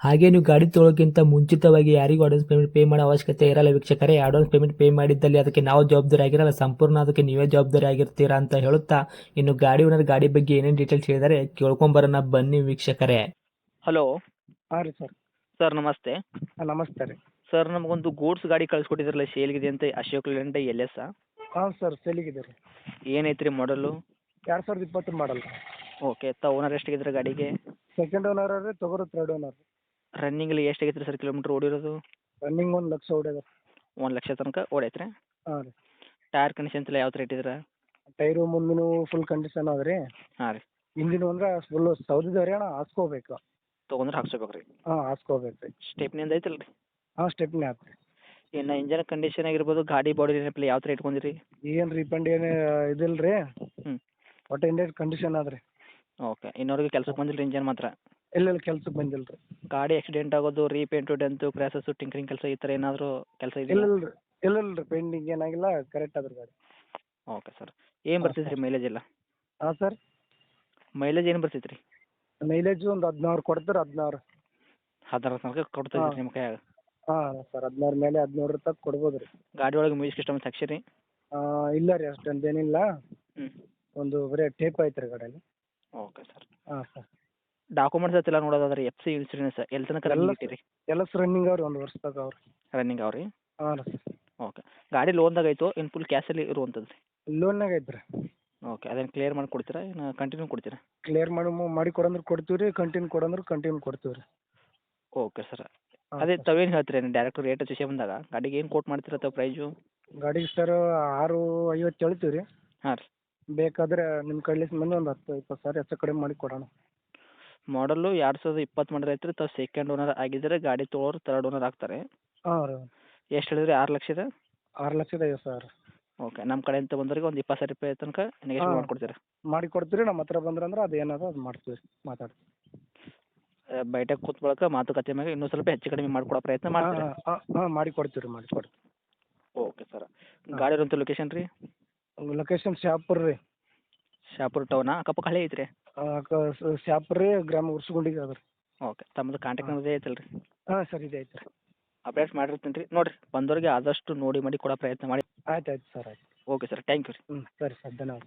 ಹಾಗೆ ನೀವು ಗಾಡಿ ತೊಳೋಕ್ಕಿಂತ ಮುಂಚಿತವಾಗಿ ಯಾರಿಗೂ ಅಡ್ವಾನ್ಸ್ ಪೇಮೆಂಟ್ ಪೇ ಮಾಡೋ ಅವಶ್ಯಕತೆ ಇರಲ್ಲ ವೀಕ್ಷಕರೇ. ಅಡ್ವಾನ್ಸ್ ಪೇಮೆಂಟ್ ಪೇ ಮಾಡಿದ್ದಲ್ಲಿ ಅದಕ್ಕೆ ನಾವು ಜವಾಬ್ದಾರಿ ಆಗಿರಲ್ಲ. ಸಂಪೂರ್ಣ ಅದಕ್ಕೆ ನೀವೇ ಜವಾಬ್ದಾರಿ ಆಗಿರ್ತೀರಾ ಅಂತ ಹೇಳುತ್ತಾ ಇನ್ನು ಗಾಡಿ ಓನರ್ ಗಾಡಿ ಬಗ್ಗೆ ಏನೇನು ಡೀಟೇಲ್ಸ್ ಹೇಳಿದರೆ ಕೇಳ್ಕೊಂಬರೋಣ. ಬನ್ನಿ ವೀಕ್ಷಕರೇ. ಹಲೋ ಹಾಂ ರೀ ಸರ್. ಸರ್ ನಮಸ್ತೆ. ಹಾಂ ನಮಸ್ತೆ ರೀ. ಸರ್ ನಮಗೊಂದು ಗೂಡ್ಸ್ ಗಾಡಿ ಕಳಿಸ್ಕೊಟ್ಟಿದ್ರಲ್ಲ ಸೇಲ್ಗಿದೆ ಅಂತ ಅಶೋಕ್ ಲೇಲ್ಯಾಂಡ್ ಎಲ್ ಎಸ್ ಹಾಂ ಸರ್ ಸೇಲಿಗಿದೆ ರೀ. ಏನೈತೆ ರೀ ಮಾಡಲು ಎರಡು ಸಾವಿರದ ಇಪ್ಪತ್ತು ಮಾಡಲ್ ಓಕೆ ತ ಓನರ್ ಎಷ್ಟಾಗಿದ್ರೆ ಗಾಡಿಗೆ? ಸೆಕೆಂಡ್ ಓನರ್ ರೀ ತಗೋರು ಥರ್ಡ್ ಓನರ್ ರನ್ನಿಂಗಲ್ಲಿ ಎಷ್ಟು ಆಗೈತ್ರಿ ಸರ್ ಕಿಲೋಮೀಟರ್ ಓಡಿರೋದು? ರನ್ನಿಂಗ್ ಒಂದು ಲಕ್ಷ ಹೊಡ್ಯದ ಒಂದು ಲಕ್ಷ ತನಕ ಓಡೈತ್ರಿ? ಹಾಂ ರೀ. ಟೈರ್ ಕಂಡೀಷನ್ ಎಲ್ಲ ಯಾವ ಥರ ಇಟ್ಟಿದ್ರೆ ಟೈರು ಮುಂದಿನ ಫುಲ್ ಕಂಡೀಷನ್ ಅದ ರೀ. ಹಾಂ ರೀ. ಇಂಜಿನ್ ಅಂದ್ರೆ ಫುಲ್ ಸೌದಿದ ರೀ ಅಣ್ಣ ಹಾಸ್ಕೋಬೇಕು. ತೊಗೊಂಡ್ರೆ ಹಾಕ್ಸ್ಕೋಬೇಕು ರೀ ಹಾಂ ಹಾಸ್ಕೋಬೇಕು ರೀ. ಸ್ಟೆಪ್ನಿಂದ ಐತಲ್ಲ ರೀ ಹಾಂ ಸ್ಟೆಪ್ನಿ ಹಾಕ್ರಿ ಇನ್ನು ಇಂಜನ್ ಕಂಡೀಷನ್ ಆಗಿರ್ಬೋದು ಗಾಡಿ ಬಾಡಿ ಏನಪ್ಪ ಯಾವ ಥರ ಇಟ್ಕೊಂಡಿರಿ? ಏನು ರೀಫಂಡ್ ಏನು ಇದಿಲ್ಲ ರೀ ಹ್ಞೂ ಒಟ್ಟು ಇಂಡಿಯನ್ ಕಂಡೀಷನ್ ಅದ ರೀ. ಓಕೆ ಇನ್ನೊರಿಗೆ ಕೆಲ್ಸಕ್ಕೆ ಬಂದಿಲ್ಲ ರೀ ಇಂಜನ್ ಮಾತ್ರ? ಎಲ್ಲೆಲ್ಲಿ ಕೆಲ್ಸಕ್ಕೆ ಬಂದಿಲ್ಲ ರೀ ಗಾಡಿ ಆಕ್ಸಿಡೆಂಟ್ ಆಗೋದು ರೀಪೇಂಟು ಡೆಂತು ಕ್ರ್ಯಾಸಸ್ಸು ಟಿಂಕರಿಂಗ್ ಕೆಲಸ ಈ ಥರ ಏನಾದರೂ ಕೆಲಸ ಇಲ್ಲ ಇದೆಯಾ? ಇಲ್ಲ ರೀ ಇಲ್ಲ ಇಲ್ಲ ರೀ ಪೆಂಡಿಂಗ್ ಏನಾಗಿಲ್ಲ ಕರೆಕ್ಟ್ ಅದ್ರ ಗಾಡಿ. Okay sir. ಏನು ಬರ್ತೈತೆ ರೀ ಮೈಲೇಜ್ ಎಲ್ಲ? ಹಾಂ ಸರ್? ಮೈಲೇಜ್ ಏನು ಬರ್ತೈತೆ ರೀ ಮೈಲೇಜು ಒಂದು ಹದಿನಾರು ಕೊಡ್ತಾರೆ ಹದಿನಾರು. ಹದಿನಾರು ತನಕ ಕೊಡ್ತಾ. ನಿಮ್ಮ ಕೈಯಾಗ? ಹಾಂ ಸರ್ ಹದಿನಾರು ಮೇಲೆ ಹದಿನಾರು ತನಕ ಕೊಡ್ಬೋದು ರೀ. ಗಾಡಿ ಒಳಗೆ ಮ್ಯೂಸಿಕ್ ಸಿಸ್ಟಮ್ ಆ, ಇಲ್ಲ ರೀ ಅಷ್ಟೊಂದೇನಿಲ್ಲ. ಹ್ಞೂ ಒಂದು ಬರೇ ಟೇಪ್ ಐತೆ ರೀ ಗಾಡಿಯಲ್ಲಿ. ಡಾಕ್ಯುಮೆಂಟ್ಸ್ ಎಲ್ಲ ನೋಡೋದಾದ್ರೆ ಎಫ್ ಸಿ ಇನ್ಸೂರೆನ್ಸ್ ಎಲ್ಲಿ ತನಕ ಎಲ್ಲ ಎಲ್ಲ ರನ್ನಿಂಗ್ ಅವ್ರಿ ಒಂದು ವರ್ಷದಾಗ ಅವ್ರಿ. ರನ್ನಿಂಗ್ ಅವ್ರಿ? ಹಾಂ ರೀ ಓಕೆ ಗಾಡಿ ಲೋನ್ದಾಗ ಐತೋ ಇನ್ ಫುಲ್ ಕ್ಯಾಶಲ್ಲಿ ಇರುವಂಥದ್ದು ರೀ ಲೋನ್ನಾಗ ಐತ್ರಿ ಓಕೆ ಅದನ್ನ ಕ್ಲಿಯರ್ ಮಾಡಿ ಕೊಡ್ತೀರಾ? ಇನ್ನು ಕಂಟಿನ್ಯೂ ಕೊಡ್ತೀರಾ? ಕ್ಲಿಯರ್ ಮಾಡಿ ಮಾಡಿ ಕೊಡಂದ್ರೆ ಕೊಡ್ತೀವಿ ರೀ ಕಂಟಿನ್ಯೂ ಕೊಡಂದ್ರೆ ಕಂಟಿನ್ಯೂ ಕೊಡ್ತೀವಿ ರೀ. ಓಕೆ ಸರ್ ಹಾಂ ಅದೇ ಸರ್. ತಾವೇನು ಹೇಳ್ತೀರಿ? ಡೈರೆಕ್ಟ್ ರೇಟ್ ವಿಷಯ ಬಂದಾಗ ಗಾಡಿಗೆ ಏನು ಕೋಟ್ ಮಾಡ್ತೀರಾ ಅಥವಾ ಪ್ರೈಸು ಗಾಡಿಗೆ ಸರ್ ಆರು ಐವತ್ತು ಹೇಳ್ತೀವಿ ರೀ. ಹಾಂ ರೀ. ಬೇಕಾದ್ರೆ ನಿಮ್ಮ ಕೈಲಿ ಬಂದು ಒಂದು ಹತ್ತು ಇಪ್ಪತ್ತು ಸಾವಿರ ಹೆಚ್ಚು ಕಡಿಮೆ ಮಾಡಿ ಕೊಡೋಣ. ಮಾಡಲು ಎರಡು ಸಾವಿರದ ಇಪ್ಪತ್ತು ಮಾಡಲ್ ಐತ್ರಿ. ತಾವು ಸೆಕೆಂಡ್ ಓನರ್ ಆಗಿದ್ರೆ ಗಾಡಿ ತೊಗೊಳೋರು ತರ್ಡ್ ಓನರ್ ಆಗ್ತಾರೆ. ಹಾಂ ರೀ. ಎಷ್ಟು ಹೇಳಿದ್ರಿ? ಆರು ಲಕ್ಷದ? ಆರು ಲಕ್ಷದ ಐವತ್ತು ಸಾವಿರ. ಓಕೆ ನಮ್ಮ ಕಡೆಯಿಂದ ಬಂದವರಿಗೆ ಒಂದು ಇಪ್ಪತ್ತು ಸಾವಿರ ರೂಪಾಯಿ ತನಕ ನಿಮಗೆ ಹಾಂ. ಮಾಡಿಕೊಡ್ತೀರಾ? ಮಾಡಿ ನಮ್ಮ ಹತ್ರ ಬಂದ್ರಂದ್ರೆ ಅದು ಏನದ ಅದು ಮಾಡ್ತೀವಿ ಮಾತಾಡ್ತೀವಿ. ಬಯಟ ಕೂತ್ ಬಳಕ ಮಾತುಕತೆ ಮೇಲೆ ಇನ್ನೂ ಸ್ವಲ್ಪ ಹೆಚ್ಚು ಕಡಿಮೆ ಮಾಡ್ಕೊಡೋ ಪ್ರಯತ್ನ ಮಾಡ್ತೀರಾ? ಹಾಂ ಹಾಂ ಮಾಡಿ ಕೊಡ್ತೀವಿ ರೀ ಮಾಡಿ ಕೊಡ್ತೀವಿ. ಓಕೆ ಸರ್ ಗಾಡಿ ಇರೋಂಥ ಲೊಕೇಶನ್ ರೀ? ಲೊಕೇಶನ್ ಶಾಪುರ್ ರೀ. ಶಾಪುರ್ ಟೌನಾ ಅಕ್ಕಪಕ್ಕ ಹಳ್ಳಿ ಐತ್ರಿ? ಶಾಪುರ್ ಗ್ರಾಮ ಉರ್ಸುಗುಂಡಿಗೆ ಅದ. ರೀ ಓಕೆ ತಮ್ಮದು ಕಾಂಟ್ಯಾಕ್ಟ್ ನಂಬರ್ ಐತಲ್ಲ ರೀ ಹಾಂ ಸರ್ ಇದೆ ಐತೆ ರೀ ಅಪ್ಡೇಟ್ ಮಾಡಿರ್ತೀನಿ ರೀ ನೋಡಿರಿ ಬಂದವ್ರಿಗೆ ಆದಷ್ಟು ನೋಡಿ ಮಾಡಿ ಕೊಡೋ ಪ್ರಯತ್ನ ಮಾಡಿ. ಆಯ್ತು ಆಯ್ತು ಸರ್ ಆಯ್ತು. ಓಕೆ ಸರ್ ಥ್ಯಾಂಕ್ ಯು ರೀ. ಹ್ಞೂ ಸರಿ ಸರ್ ಧನ್ಯವಾದ.